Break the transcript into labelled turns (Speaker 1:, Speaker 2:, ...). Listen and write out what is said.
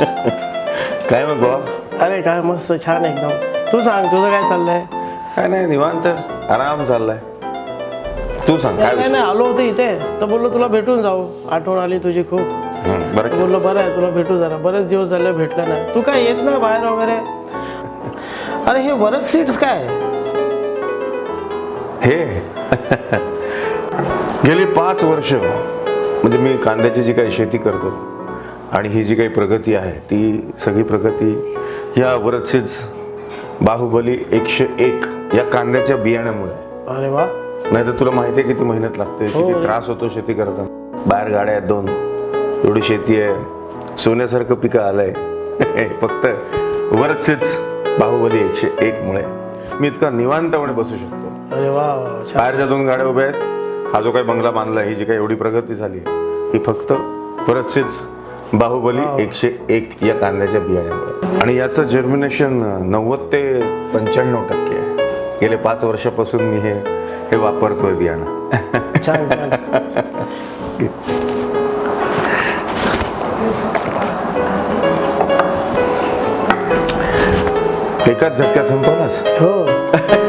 Speaker 1: काय मग बाबा
Speaker 2: अरे काय मस्त छान एकदम. तू सांग तुझं काय चाललंय?
Speaker 1: काय नाही निवांत. आराम चाललाय. तू सांग काय
Speaker 2: नाही
Speaker 1: विषय?
Speaker 2: नाही आलो होतो इथे. तर बोललो तुला भेटून जाऊ. आठवण आली तुझी खूप.
Speaker 1: हं, बरं.
Speaker 2: बोललो बरं आहे तुला भेटू जरा. बरेच दिवस झाले भेटलं नाही. तू काय येत नाही बाहेर वगैरे? अरे हे बरेच सीट्स काय?
Speaker 1: हे? गेली पाच वर्ष. म्हणजे मी कांद्याची जी काही शेती करतो आणि ही जी काही प्रगती आहे ती सगळी प्रगती या वरचेच बाहुबली एकशे एक या कांद्याच्या बियाण्यामुळे.
Speaker 2: अरे वा.
Speaker 1: नाही तर तुला माहिती आहे किती मेहनत लागते किती त्रास होतो शेती करताना. बाहेर गाड्या आहेत दोन एवढी शेती आहे. सोन्यासारखं पिकं आलंय. फक्त वरचेच बाहुबली एकशे एक मुळे मी इतका निवांतपणे बसू शकतो.
Speaker 2: अरे वा
Speaker 1: बाहेरच्या दोन गाड्या उभ्या आहेत. हा जो काही बंगला बांधला ही जी काही एवढी प्रगती झाली ही फक्त परतचेच बाहुबली एकशे एक या कांद्याच्या बियाण्यामुळे. आणि याचं जर्मिनेशन नव्वद ते पंच्याण्णव टक्के आहे. गेले पाच वर्षापासून मी हे हे वापरतोय बियाणं.
Speaker 2: छान.
Speaker 1: एकाच झटक्यात संपवलास?
Speaker 2: हो.